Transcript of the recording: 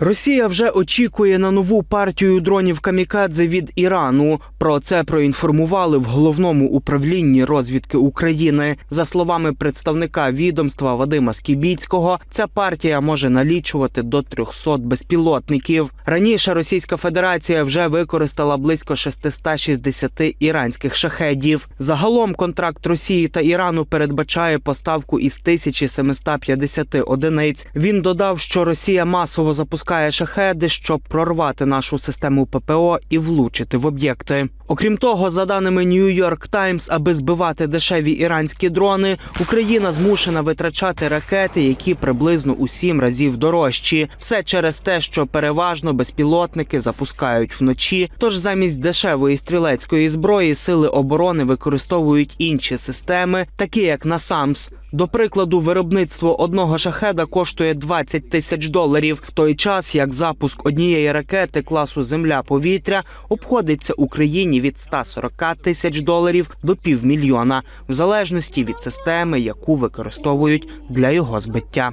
Росія вже очікує на нову партію дронів камікадзе від Ірану. Про це проінформували в головному управлінні розвідки України. За словами представника відомства Вадима Скібіцького, ця партія може налічувати до 300 безпілотників. Раніше Російська Федерація вже використала близько 660 іранських шахедів. Загалом контракт Росії та Ірану передбачає поставку із 1750 одиниць. Він додав, що Росія масово запускає шахеди, щоб прорвати нашу систему ППО і влучити в об'єкти. Окрім того, за даними New York Times, аби збивати дешеві іранські дрони, Україна змушена витрачати ракети, які приблизно у сім разів дорожчі. Все через те, що переважно безпілотники запускають вночі. Тож замість дешевої стрілецької зброї сили оборони використовують інші системи, такі як NASAMS. До прикладу, виробництво одного шахеда коштує 20 тисяч доларів, в той час як запуск однієї ракети класу Земля-повітря обходиться Україні від 140 тисяч доларів до півмільйона, в залежності від системи, яку використовують для його збиття.